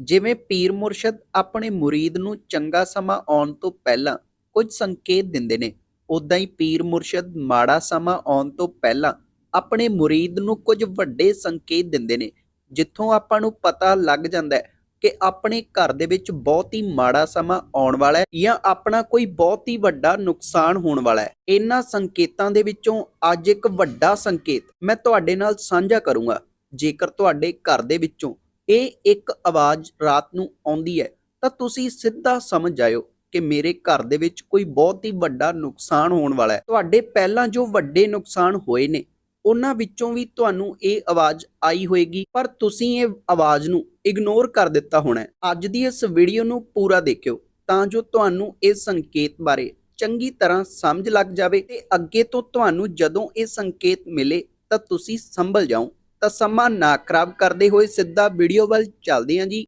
ਜਿਵੇਂ ਪੀਰ ਮੁਰਸ਼ਦ ਆਪਣੇ ਮੁਰੀਦ ਨੂੰ ਚੰਗਾ ਸਮਾਂ ਆਉਣ ਤੋਂ ਪਹਿਲਾਂ ਕੁਝ ਸੰਕੇਤ ਦਿੰਦੇ ਨੇ ਉਦਾਂ ਹੀ ਪੀਰ ਮੁਰਸ਼ਦ ਮਾੜਾ ਸਮਾਂ ਆਉਣ ਤੋਂ ਪਹਿਲਾਂ ਆਪਣੇ ਮੁਰੀਦ ਨੂੰ ਕੁਝ ਵੱਡੇ ਸੰਕੇਤ ਦਿੰਦੇ ਨੇ, ਜਿੱਥੋਂ ਆਪਾਂ ਨੂੰ ਪਤਾ ਲੱਗ ਜਾਂਦਾ ਹੈ ਕਿ ਆਪਣੇ ਘਰ ਦੇ ਵਿੱਚ ਬਹੁਤ ਹੀ ਮਾੜਾ ਸਮਾਂ ਆਉਣ ਵਾਲਾ ਹੈ ਜਾਂ ਆਪਣਾ ਕੋਈ ਬਹੁਤ ਹੀ ਵੱਡਾ ਨੁਕਸਾਨ ਹੋਣ ਵਾਲਾ ਹੈ। ਇਹਨਾਂ ਸੰਕੇਤਾਂ ਦੇ ਵਿੱਚੋਂ ਅੱਜ ਇੱਕ ਵੱਡਾ ਸੰਕੇਤ ਮੈਂ ਤੁਹਾਡੇ ਨਾਲ ਸਾਂਝਾ ਕਰੂੰਗਾ। ਜੇਕਰ ਤੁਹਾਡੇ ਘਰ ਦੇ ਵਿੱਚੋਂ ਇਹ ਇੱਕ ਆਵਾਜ਼ ਰਾਤ ਨੂੰ ਆਉਂਦੀ ਹੈ, ਤਾਂ ਤੁਸੀਂ ਸਿੱਧਾ ਸਮਝ ਜਾਇਓ ਕਿ ਮੇਰੇ ਘਰ ਦੇ ਵਿੱਚ ਕੋਈ ਬਹੁਤ ਹੀ ਵੱਡਾ ਨੁਕਸਾਨ ਹੋਣ ਵਾਲਾ ਹੈ। ਤੁਹਾਡੇ ਪਹਿਲਾਂ ਜੋ ਵੱਡੇ ਨੁਕਸਾਨ ਹੋਏ ਨੇ, ਉਹਨਾਂ ਵਿੱਚੋਂ ਵੀ ਤੁਹਾਨੂੰ ਇਹ ਆਵਾਜ਼ ਆਈ ਹੋਏਗੀ, ਪਰ ਤੁਸੀਂ ਇਹ ਆਵਾਜ਼ ਨੂੰ ਇਗਨੋਰ ਕਰ ਦਿੱਤਾ ਹੋਣਾ ਹੈ। ਅੱਜ ਦੀ ਇਸ ਵੀਡੀਓ ਨੂੰ ਪੂਰਾ ਦੇਖਿਓ, ਤਾਂ ਜੋ ਤੁਹਾਨੂੰ ਇਹ ਸੰਕੇਤ ਬਾਰੇ ਚੰਗੀ ਤਰ੍ਹਾਂ ਸਮਝ ਲੱਗ ਜਾਵੇ ਤੇ ਅੱਗੇ ਤੋਂ ਤੁਹਾਨੂੰ ਜਦੋਂ ਇਹ ਸੰਕੇਤ ਮਿਲੇ, ਤਾਂ ਤੁਸੀਂ ਸੰਭਲ ਜਾਓ। ਤਾਂ ਸਮਾਂ ਨਾ ਖਰਾਬ ਕਰਦੇ ਹੋਏ ਸਿੱਧਾ ਵੀਡੀਓ ਵੱਲ ਚੱਲਦੇ ਹਾਂ ਜੀ।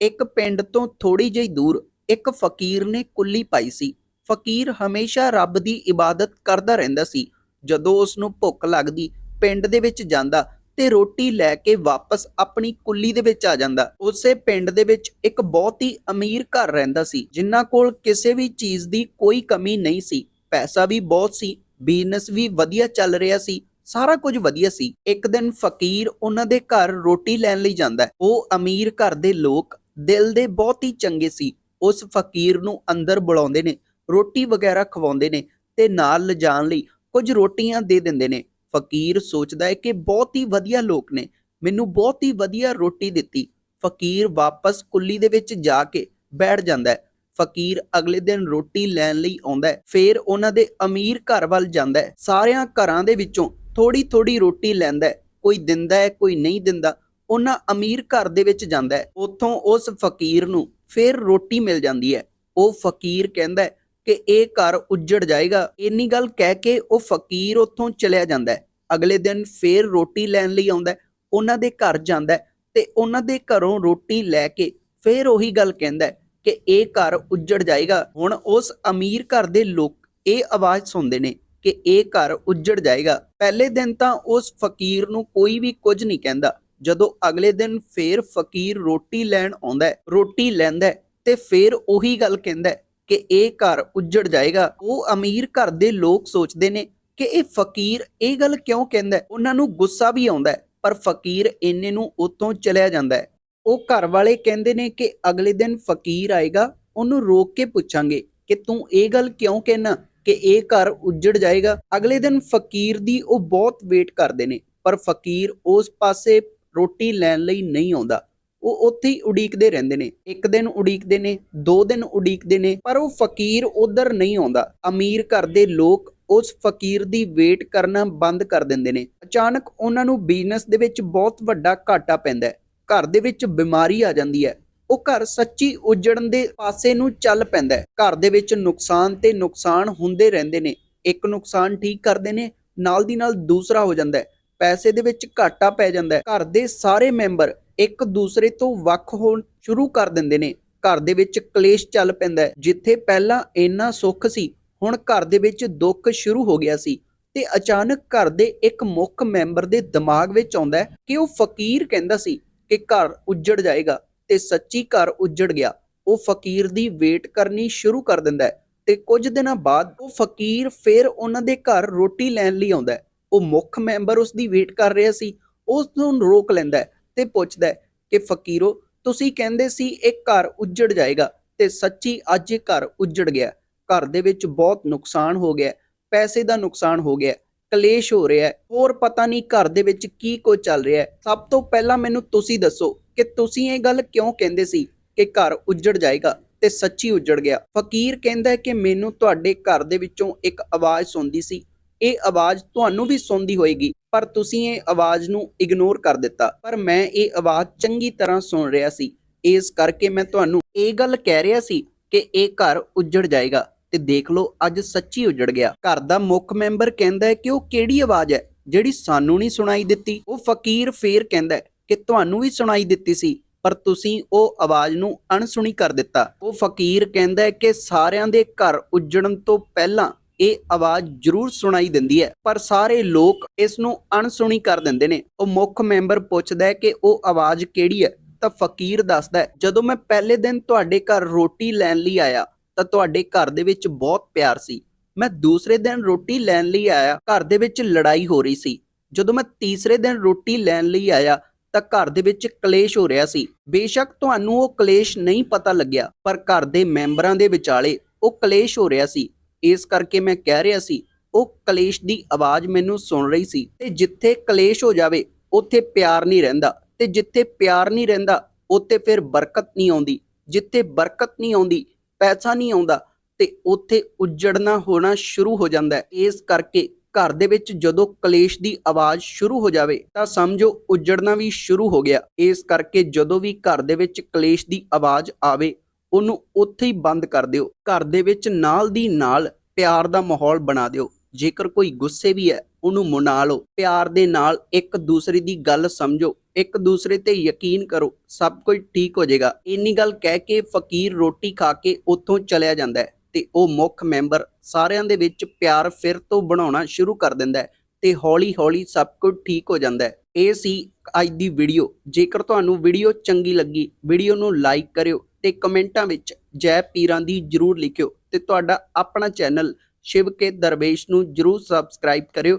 ਇੱਕ ਪਿੰਡ ਤੋਂ ਥੋੜੀ ਜਿਹੀ ਦੂਰ ਇੱਕ ਫਕੀਰ ਨੇ ਕੁੱਲੀ ਪਾਈ ਸੀ। ਫਕੀਰ ਹਮੇਸ਼ਾ ਰੱਬ ਦੀ ਇਬਾਦਤ ਕਰਦਾ ਰਹਿੰਦਾ ਸੀ। ਜਦੋਂ ਉਸ ਨੂੰ ਭੁੱਖ ਲੱਗਦੀ, ਪਿੰਡ ਦੇ ਵਿੱਚ ਜਾਂਦਾ ਤੇ ਰੋਟੀ ਲੈ ਕੇ ਵਾਪਸ ਆਪਣੀ ਕੁੱਲੀ ਦੇ ਵਿੱਚ ਆ ਜਾਂਦਾ। ਉਸੇ ਪਿੰਡ ਦੇ ਵਿੱਚ ਇੱਕ ਬਹੁਤ ਹੀ ਅਮੀਰ ਘਰ ਰਹਿੰਦਾ ਸੀ, ਜਿਨ੍ਹਾਂ ਕੋਲ ਕਿਸੇ ਵੀ ਚੀਜ਼ ਦੀ ਕੋਈ ਕਮੀ ਨਹੀਂ ਸੀ। ਪੈਸਾ ਵੀ ਬਹੁਤ ਸੀ ਬਿਜ਼ਨਸ ਵੀ ਵਧੀਆ ਚੱਲ ਰਿਹਾ ਸੀ, ਸਾਰਾ ਕੁਝ ਵਧੀਆ ਸੀ। ਇੱਕ ਦਿਨ ਫਕੀਰ ਉਹਨਾਂ ਦੇ ਘਰ ਰੋਟੀ ਲੈਣ ਲਈ ਜਾਂਦਾ ਉਹ ਅਮੀਰ ਘਰ ਦੇ ਲੋਕ ਦਿਲ ਦੇ ਬਹੁਤ ਹੀ ਚੰਗੇ ਸੀ। ਉਸ ਫਕੀਰ ਨੂੰ ਅੰਦਰ ਬੁਲਾਉਂਦੇ ਨੇ, ਰੋਟੀ ਵਗੈਰਾ ਖਵਾਉਂਦੇ ਨੇ ਤੇ ਨਾਲ ਲਿਜਾਣ ਲਈ ਕੁਝ ਰੋਟੀਆਂ ਦੇ ਦਿੰਦੇ ਨੇ। ਫਕੀਰ ਸੋਚਦਾ ਹੈ ਕਿ ਬਹੁਤ ਹੀ ਵਧੀਆ ਲੋਕ ਨੇ, ਮੈਨੂੰ ਬਹੁਤ ਹੀ ਵਧੀਆ ਰੋਟੀ ਦਿੱਤੀ। ਫਕੀਰ ਵਾਪਸ ਕੁੱਲੀ ਦੇ ਵਿੱਚ ਜਾ ਕੇ ਬੈਠ ਜਾਂਦਾ ਹੈ। ਫਕੀਰ ਅਗਲੇ ਦਿਨ ਰੋਟੀ ਲੈਣ ਲਈ ਆਉਂਦਾ ਫੇਰ ਉਹਨਾਂ ਦੇ ਅਮੀਰ ਘਰ ਵੱਲ ਜਾਂਦਾ ਸਾਰਿਆਂ ਘਰਾਂ ਦੇ ਵਿੱਚੋਂ ਥੋੜੀ ਥੋੜੀ ਰੋਟੀ ਲੈਂਦਾ ਕੋਈ ਦਿੰਦਾ ਹੈ, ਕੋਈ ਨਹੀਂ ਦਿੰਦਾ। ਉਹਨਾਂ ਅਮੀਰ ਘਰ ਦੇ ਵਿੱਚ ਜਾਂਦਾ ਹੈ। ਉੱਥੋਂ ਉਸ ਫਕੀਰ ਨੂੰ ਫਿਰ ਰੋਟੀ ਮਿਲ ਜਾਂਦੀ ਹੈ। ਉਹ ਫਕੀਰ ਕਹਿੰਦਾ ਕਿ ਇਹ ਘਰ ਉੱਜੜ ਜਾਏਗਾ। ਇੰਨੀ ਗੱਲ ਕਹਿ ਕੇ ਉਹ ਫਕੀਰ ਉੱਥੋਂ ਚਲਿਆ ਜਾਂਦਾ ਹੈ। ਅਗਲੇ ਦਿਨ ਫੇਰ ਰੋਟੀ ਲੈਣ ਲਈ ਆਉਂਦਾ ਉਹਨਾਂ ਦੇ ਘਰ ਜਾਂਦਾ ਤੇ ਉਹਨਾਂ ਦੇ ਘਰੋਂ ਰੋਟੀ ਲੈ ਕੇ ਫੇਰ ਉਹੀ ਗੱਲ ਕਹਿੰਦਾ ਕਿ ਇਹ ਘਰ ਉੱਜੜ ਜਾਏਗਾ। ਹੁਣ ਉਸ ਅਮੀਰ ਘਰ ਦੇ ਲੋਕ ਇਹ ਆਵਾਜ਼ ਸੁਣਦੇ ਨੇ ਕਿ ਇਹ ਘਰ ਉੱਜੜ ਜਾਏਗਾ। ਪਹਿਲੇ ਦਿਨ ਤਾਂ ਉਸ ਫਕੀਰ ਨੂੰ ਕੋਈ ਵੀ ਕੁਝ ਨਹੀਂ ਕਹਿੰਦਾ। ਜਦੋਂ ਅਗਲੇ ਦਿਨ ਫੇਰ ਫਕੀਰ ਰੋਟੀ ਲੈਣ ਆਉਂਦਾ ਹੈ, ਰੋਟੀ ਲੈਂਦਾ ਹੈ ਤੇ ਫੇਰ ਉਹੀ ਗੱਲ ਕਹਿੰਦਾ ਹੈ ਕਿ ਇਹ ਘਰ ਉੱਜੜ ਜਾਏਗਾ। ਉਹ ਅਮੀਰ ਘਰ ਦੇ ਲੋਕ ਸੋਚਦੇ ਨੇ ਕਿ ਇਹ ਫਕੀਰ ਇਹ ਗੱਲ ਕਿਉਂ ਕਹਿੰਦਾ ਉਹਨਾਂ ਨੂੰ ਗੁੱਸਾ ਵੀ ਆਉਂਦਾ ਪਰ ਫਕੀਰ ਇੰਨੇ ਨੂੰ ਉਤੋਂ ਚਲਿਆ ਜਾਂਦਾ ਹੈ। ਉਹ ਘਰ ਵਾਲੇ ਕਹਿੰਦੇ ਨੇ ਕਿ ਅਗਲੇ ਦਿਨ ਫਕੀਰ ਆਏਗਾ, ਉਹਨੂੰ ਰੋਕ ਕੇ ਪੁੱਛਾਂਗੇ ਕਿ ਤੂੰ ਇਹ ਗੱਲ ਕਿਉਂ ਕਹਿਣਾ ਕਿ ਇਹ ਘਰ ਉੱਜੜ ਜਾਏਗਾ? ਅਗਲੇ ਦਿਨ ਫਕੀਰ ਦੀ ਉਹ ਬਹੁਤ ਵੇਟ ਕਰਦੇ ਨੇ, ਪਰ ਫਕੀਰ ਉਸ ਪਾਸੇ ਰੋਟੀ ਲੈਣ ਲਈ ਨਹੀਂ ਆਉਂਦਾ। ਉਹ ਉੱਥੇ ਹੀ ਉਡੀਕਦੇ ਰਹਿੰਦੇ ਨੇ। ਇੱਕ ਦਿਨ ਉਡੀਕਦੇ ਨੇ, ਦੋ ਦਿਨ ਉਡੀਕਦੇ ਨੇ, ਪਰ ਉਹ ਫਕੀਰ ਉਧਰ ਨਹੀਂ ਆਉਂਦਾ। ਅਮੀਰ ਘਰ ਦੇ ਲੋਕ ਉਸ ਫਕੀਰ ਦੀ ਵੇਟ ਕਰਨਾ ਬੰਦ ਕਰ ਦਿੰਦੇ ਨੇ। ਅਚਾਨਕ ਉਹਨਾਂ ਨੂੰ ਬਿਜ਼ਨਸ ਦੇ ਵਿੱਚ ਬਹੁਤ ਵੱਡਾ ਘਾਟਾ ਪੈਂਦਾ ਘਰ ਦੇ ਵਿੱਚ ਬਿਮਾਰੀ ਆ ਜਾਂਦੀ ਹੈ। ਉਹ ਘਰ ਸੱਚੀ ਉਜੜਨ ਦੇ ਪਾਸੇ ਨੂੰ ਚੱਲ ਪੈਂਦਾ ਹੈ। ਘਰ ਦੇ ਵਿੱਚ ਨੁਕਸਾਨ ਤੇ ਨੁਕਸਾਨ ਹੁੰਦੇ ਰਹਿੰਦੇ ਨੇ। ਇੱਕ ਨੁਕਸਾਨ ਠੀਕ ਕਰਦੇ ਨੇ, ਨਾਲ ਦੀ ਨਾਲ ਦੂਸਰਾ ਹੋ ਜਾਂਦਾ ਹੈ। ਪੈਸੇ ਦੇ ਵਿੱਚ ਘਾਟਾ ਪੈ ਜਾਂਦਾ ਹੈ। ਘਰ ਦੇ ਸਾਰੇ ਮੈਂਬਰ ਇੱਕ ਦੂਸਰੇ ਤੋਂ ਵੱਖ ਹੋਣ ਸ਼ੁਰੂ ਕਰ ਦਿੰਦੇ ਨੇ। ਘਰ ਦੇ ਵਿੱਚ ਕਲੇਸ਼ ਚੱਲ ਪੈਂਦਾ ਹੈ। ਜਿੱਥੇ ਪਹਿਲਾਂ ਇੰਨਾ ਸੁੱਖ ਸੀ, ਹੁਣ ਘਰ ਦੇ ਵਿੱਚ ਦੁੱਖ ਸ਼ੁਰੂ ਹੋ ਗਿਆ ਸੀ ਤੇ ਅਚਾਨਕ ਘਰ ਦੇ ਇੱਕ ਮੁੱਖ ਮੈਂਬਰ ਦੇ ਦਿਮਾਗ ਵਿੱਚ ਆਉਂਦਾ ਹੈ ਕਿ ਉਹ ਫਕੀਰ ਕਹਿੰਦਾ ਸੀ ਕਿ ਘਰ ਉੱਜੜ ਜਾਏਗਾ ਤੇ ਸੱਚੀ ਘਰ ਉੱਜੜ ਗਿਆ। ਉਹ ਫਕੀਰ ਦੀ ਵੇਟ ਕਰਨੀ ਸ਼ੁਰੂ ਕਰ ਦਿੰਦਾ ਹੈ ਤੇ ਕੁਝ ਦਿਨਾਂ ਬਾਅਦ ਉਹ ਫਕੀਰ ਫਿਰ ਉਹਨਾਂ ਦੇ ਘਰ ਰੋਟੀ ਲੈਣ ਲਈ ਆਉਂਦਾ ਹੈ। ਉਹ ਮੁੱਖ ਮੈਂਬਰ ਉਸ ਦੀ ਵੇਟ ਕਰ ਰਿਹਾ ਸੀ, ਉਸ ਨੂੰ ਰੋਕ ਲੈਂਦਾ ਹੈ ਤੇ ਪੁੱਛਦਾ ਹੈ ਕਿ ਫਕੀਰੋ, ਤੁਸੀਂ ਕਹਿੰਦੇ ਸੀ ਇਹ ਘਰ ਉੱਜੜ ਜਾਏਗਾ ਤੇ ਸੱਚੀ ਅੱਜ ਇਹ ਘਰ ਉੱਜੜ ਗਿਆ। ਘਰ ਦੇ ਵਿੱਚ ਬਹੁਤ ਨੁਕਸਾਨ ਹੋ ਗਿਆ ਪੈਸੇ ਦਾ ਨੁਕਸਾਨ ਹੋ ਗਿਆ ਕਲੇਸ਼ ਹੋ ਰਿਹਾ ਹੈ। ਹੋਰ ਪਤਾ ਨਹੀਂ ਘਰ ਦੇ ਵਿੱਚ ਕੀ ਕੁਝ ਚੱਲ ਰਿਹਾ ਹੈ। ਸਭ ਤੋਂ ਪਹਿਲਾਂ ਮੈਨੂੰ ਤੁਸੀਂ ਦੱਸੋ ਕਿ ਤੁਸੀਂ ਇਹ ਗੱਲ ਕਿਉਂ ਕਹਿੰਦੇ ਸੀ ਕਿ ਘਰ ਉੱਜੜ ਜਾਏਗਾ ਤੇ ਸੱਚੀ ਉੱਜੜ ਗਿਆ? ਫਕੀਰ ਕਹਿੰਦਾ ਹੈ ਕਿ ਮੈਨੂੰ ਤੁਹਾਡੇ ਘਰ ਦੇ ਵਿੱਚੋਂ ਇੱਕ ਆਵਾਜ਼ ਸੁਣਦੀ ਸੀ। ਇਹ ਆਵਾਜ਼ ਤੁਹਾਨੂੰ ਵੀ ਸੁਣਦੀ ਹੋਏਗੀ, ਪਰ ਤੁਸੀਂ ਇਹ ਆਵਾਜ਼ ਨੂੰ ਇਗਨੋਰ ਕਰ ਦਿੱਤਾ। ਪਰ ਮੈਂ ਇਹ ਆਵਾਜ਼ ਚੰਗੀ ਤਰ੍ਹਾਂ ਸੁਣ ਰਿਹਾ ਸੀ। ਇਸ ਕਰਕੇ ਮੈਂ ਤੁਹਾਨੂੰ ਇਹ ਗੱਲ ਕਹਿ ਰਿਹਾ ਸੀ ਕਿ ਇਹ ਘਰ ਉੱਜੜ ਜਾਏਗਾ। ਤੇ ਦੇਖ ਲਓ, ਅੱਜ ਸੱਚੀ ਉੱਜੜ ਗਿਆ। ਘਰ ਦਾ ਮੁੱਖ ਮੈਂਬਰ ਕਹਿੰਦਾ ਹੈ ਕਿ ਉਹ ਕਿਹੜੀ ਆਵਾਜ਼ ਹੈ, ਜਿਹੜੀ ਸਾਨੂੰ ਨਹੀਂ ਸੁਣਾਈ ਦਿੱਤੀ। ਉਹ ਫਕੀਰ ਫੇਰ ਕਹਿੰਦਾ ਹੈ ਕਿ ਤੁਹਾਨੂੰ ਵੀ ਸੁਣਾਈ ਦਿੱਤੀ ਸੀ, ਪਰ ਤੁਸੀਂ ਉਹ ਆਵਾਜ਼ ਨੂੰ ਅਣਸੁਣੀ ਕਰ ਦਿੱਤਾ। ਉਹ ਫਕੀਰ ਕਹਿੰਦਾ ਹੈ ਕਿ ਸਾਰਿਆਂ ਦੇ ਘਰ ਉੱਜੜਨ ਤੋਂ ਪਹਿਲਾਂ ਇਹ ਆਵਾਜ਼ ਜ਼ਰੂਰ ਸੁਣਾਈ ਦਿੰਦੀ ਹੈ, ਪਰ ਸਾਰੇ ਲੋਕ ਇਸ ਨੂੰ ਅਣਸੁਣੀ ਕਰ ਦਿੰਦੇ ਨੇ। ਉਹ ਮੁੱਖ ਮੈਂਬਰ ਪੁੱਛਦਾ ਹੈ ਕਿ ਉਹ ਆਵਾਜ਼ ਕਿਹੜੀ ਹੈ, ਤਾਂ ਫਕੀਰ ਦੱਸਦਾ ਜਦੋਂ ਮੈਂ ਪਹਿਲੇ ਦਿਨ ਤੁਹਾਡੇ ਘਰ ਰੋਟੀ ਲੈਣ ਲਈ ਆਇਆ ਤਾਂ ਤੁਹਾਡੇ ਘਰ ਦੇ ਵਿੱਚ ਬਹੁਤ ਪਿਆਰ ਸੀ। ਮੈਂ ਦੂਸਰੇ ਦਿਨ ਰੋਟੀ ਲੈਣ ਲਈ ਆਇਆ, ਘਰ ਦੇ ਵਿੱਚ ਲੜਾਈ ਹੋ ਰਹੀ ਸੀ। ਜਦੋਂ ਮੈਂ ਤੀਸਰੇ ਦਿਨ ਰੋਟੀ ਲੈਣ ਲਈ ਆਇਆ, ਤਾਂ ਘਰ ਦੇ ਵਿੱਚ ਕਲੇਸ਼ ਹੋ ਰਿਹਾ ਸੀ। ਬੇਸ਼ੱਕ ਤੁਹਾਨੂੰ ਉਹ ਕਲੇਸ਼ ਨਹੀਂ ਪਤਾ ਲੱਗਿਆ, ਪਰ ਘਰ ਦੇ ਮੈਂਬਰਾਂ ਦੇ ਵਿਚਾਲੇ ਉਹ ਕਲੇਸ਼ ਹੋ ਰਿਹਾ ਸੀ। ਇਸ ਕਰਕੇ ਮੈਂ ਕਹਿ ਰਿਹਾ ਸੀ, ਉਹ ਕਲੇਸ਼ ਦੀ ਆਵਾਜ਼ ਮੈਨੂੰ ਸੁਣ ਰਹੀ ਸੀ। ਤੇ ਜਿੱਥੇ ਕਲੇਸ਼ ਹੋ ਜਾਵੇ, ਉੱਥੇ ਪਿਆਰ ਨਹੀਂ ਰਹਿੰਦਾ। ਤੇ ਜਿੱਥੇ ਪਿਆਰ ਨਹੀਂ ਰਹਿੰਦਾ, ਉੱਥੇ ਫਿਰ ਬਰਕਤ ਨਹੀਂ ਆਉਂਦੀ। ਜਿੱਥੇ ਬਰਕਤ ਨਹੀਂ ਆਉਂਦੀ ਪੈਸਾ ਨਹੀਂ ਆਉਂਦਾ ਤੇ ਉੱਥੇ ਉੱਜੜਨਾ ਹੋਣਾ ਸ਼ੁਰੂ ਹੋ ਜਾਂਦਾ ਹੈ। ਇਸ ਕਰਕੇ ਘਰ ਦੇ ਵਿੱਚ ਜਦੋਂ ਕਲੇਸ਼ ਦੀ ਆਵਾਜ਼ ਸ਼ੁਰੂ ਹੋ ਜਾਵੇ ਤਾਂ ਸਮਝੋ ਉੱਜੜਨਾ ਵੀ ਸ਼ੁਰੂ ਹੋ ਗਿਆ। ਇਸ ਕਰਕੇ ਜਦੋਂ ਵੀ ਘਰ ਦੇ ਵਿੱਚ ਕਲੇਸ਼ ਦੀ ਆਵਾਜ਼ ਆਵੇ, ਉਹਨੂੰ ਉੱਥੇ ਹੀ ਬੰਦ ਕਰ ਦਿਓ। ਘਰ ਦੇ ਵਿੱਚ ਨਾਲ ਦੀ ਨਾਲ ਪਿਆਰ ਦਾ ਮਾਹੌਲ ਬਣਾ ਦਿਓ। ਜੇਕਰ ਕੋਈ ਗੁੱਸੇ ਵੀ ਹੈ ਉਹਨੂੰ ਮਨਾ ਲਓ। ਪਿਆਰ ਦੇ ਨਾਲ ਇੱਕ ਦੂਸਰੇ ਦੀ ਗੱਲ ਸਮਝੋ। ਇੱਕ ਦੂਸਰੇ ਤੇ ਯਕੀਨ ਕਰੋ। ਸਭ ਕੁਝ ਠੀਕ ਹੋ ਜਾਏਗਾ। ਇੰਨੀ ਗੱਲ ਕਹਿ ਕੇ ਫਕੀਰ ਰੋਟੀ ਖਾ ਕੇ ਉੱਥੋਂ ਚਲਿਆ ਜਾਂਦਾ ਹੈ ਤੇ ਉਹ ਮੁੱਖ ਮੈਂਬਰ ਸਾਰਿਆਂ ਦੇ ਵਿੱਚ ਪਿਆਰ ਫਿਰ ਤੋਂ ਬਣਾਉਣਾ ਸ਼ੁਰੂ ਕਰ ਦਿੰਦਾ ਹੈ ਤੇ ਹੌਲੀ-ਹੌਲੀ ਸਭ ਕੁਝ ਠੀਕ ਹੋ ਜਾਂਦਾ ਹੈ। ਇਹ ਸੀ ਅੱਜ ਦੀ ਵੀਡੀਓ। ਜੇਕਰ ਤੁਹਾਨੂੰ ਵੀਡੀਓ ਚੰਗੀ ਲੱਗੀ, ਵੀਡੀਓ ਨੂੰ ਲਾਈਕ ਕਰਿਓ ਤੇ ਕਮੈਂਟਾਂ ਵਿੱਚ ਜੈ ਪੀਰਾਂ ਦੀ ਜਰੂਰ ਲਿਖਿਓ ਤੇ ਤੁਹਾਡਾ ਆਪਣਾ ਚੈਨਲ ਸ਼ਿਵ ਕੇ ਦਰਵੇਸ਼ ਨੂੰ ਜਰੂਰ ਸਬਸਕ੍ਰਾਈਬ ਕਰਿਓ।